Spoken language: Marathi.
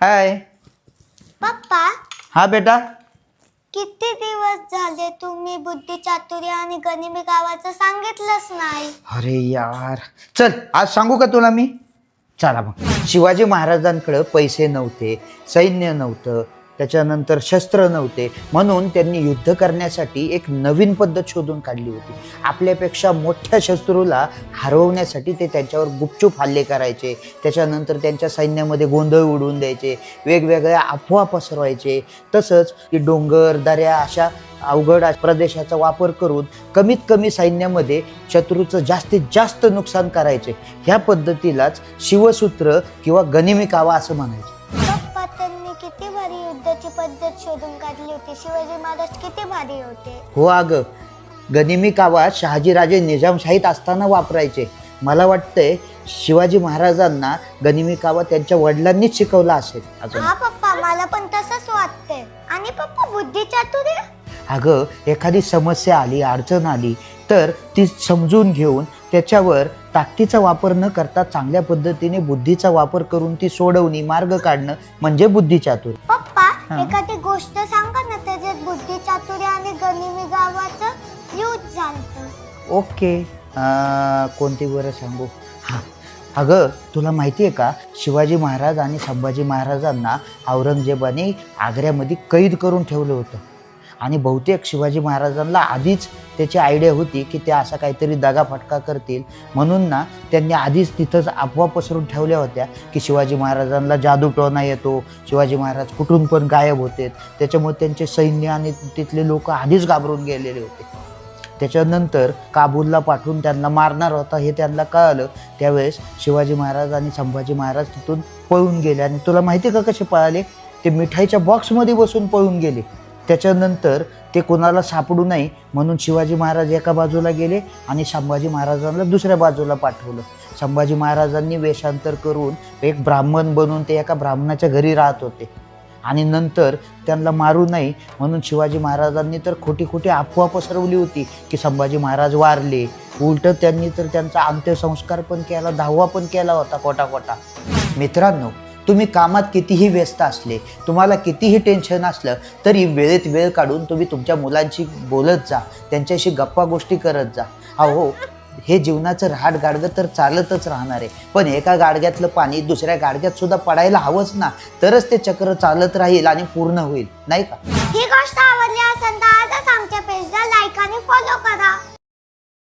हाय पप्पा हा बेटा. किती दिवस झाले तुम्ही बुद्धी चातुर्य आणि गनिमी गावाचं सांगितलंच नाही? अरे यार. चल आज सांगू का तुला मी? चला मग. शिवाजी महाराजांकडं पैसे नव्हते सैन्य नव्हतं त्याच्यानंतर शस्त्र नव्हते. म्हणून त्यांनी युद्ध करण्यासाठी एक नवीन पद्धत शोधून काढली होती. आपल्यापेक्षा मोठ्या शत्रूला हरवण्यासाठी ते त्यांच्यावर गुपचूप हल्ले करायचे. त्याच्यानंतर त्यांच्या सैन्यामध्ये गोंधळ उडवून द्यायचे. वेगवेगळ्या अफवा पसरवायचे. तसंच की डोंगर दऱ्या अशा अवघड प्रदेशाचा वापर करून कमीत कमी सैन्यामध्ये शत्रूचं जास्तीत जास्त नुकसान करायचे. ह्या पद्धतीलाच शिवसूत्र किंवा गनिमी कावा असं म्हणायचं. शोधून काढली होती. शिवाजी महाराज किती भारी होते. हो अगं गनिमी कावा शहाजीराजे निजामशाहीत असताना वापरायचे. मला वाटतंय शिवाजी महाराजांना गनिमी कावा त्यांच्या वडिलांनीच शिकवला असेल. अजून. हा पप्पा मला पण तसंच वाटतंय. आणि पप्पा बुद्धी चातुर्य? अगं एखादी समस्या आली अडचण आली तर ती समजून घेऊन त्याच्यावर ताकदीचा वापर न करता चांगल्या पद्धतीने बुद्धीचा वापर करून ती सोडवणी मार्ग काढणं म्हणजे बुद्धिचातुर पप्पा. एखादी गोष्ट सांगा ना त्याच्यात बुद्धी चातुर्य आणि गनिमी गावाचं यूज झालं ओके. अं, कोणती बरं सांगू? हां. अगं तुला माहिती आहे का शिवाजी महाराज आणि संभाजी महाराजांना औरंगजेबाने आग्र्यामध्ये कैद करून ठेवलं होतं. आणि बहुतेक शिवाजी महाराजांना आधीच त्याची आयडिया होती की ते असा काहीतरी दगाफटका करतील. म्हणून ना त्यांनी आधीच तिथंच अफवा पसरून ठेवल्या होत्या की शिवाजी महाराजांना जादूटोणा येतो शिवाजी महाराज कुठून पण गायब होते. त्याच्यामुळे त्यांचे सैन्य आणि तिथले लोक आधीच घाबरून गेलेले होते. त्याच्यानंतर काबूलला पाठवून त्यांना मारणार होता हे त्यांना कळालं. त्यावेळेस शिवाजी महाराज आणि संभाजी महाराज तिथून पळून गेले. आणि तुला माहिती आहे का कसे पळाले? ते मिठाईच्या बॉक्समध्ये बसून पळून गेले. त्याच्यानंतर ते कोणाला सापडू नये म्हणून शिवाजी महाराज एका बाजूला गेले आणि संभाजी महाराजांना दुसऱ्या बाजूला पाठवलं. संभाजी महाराजांनी वेषांतर करून एक ब्राह्मण बनून ते एका ब्राह्मणाच्या घरी राहत होते. आणि नंतर त्यांना मारू नये म्हणून शिवाजी महाराजांनी तर खोटी खोटी अफवा पसरवली होती की संभाजी महाराज वारले. उलट त्यांनी तर त्यांचा अंत्यसंस्कार पण केला दहावा पण केला होता कोटा कोटा. मित्रांनो तुम्ही कामात कितीही व्यस्त असले तुम्हाला कितीही टेन्शन असलं तरी वेळेत वेळ काढून तुम्ही तुमच्या मुलांशी बोलत जा त्यांच्याशी गप्पा गोष्टी करत जा. अहो हे जीवनाचं राहाट गाडगं तर चालतच राहणार आहे. पण एका गाडग्यातलं पाणी दुसऱ्या गाडग्यात सुद्धा पडायला हवंच ना. तरच ते चक्र चालत राहील आणि पूर्ण होईल. नाही का? ही गोष्ट आवडली असेल तर आजच आमच्या पेजला लाईक आणि फॉलो करा.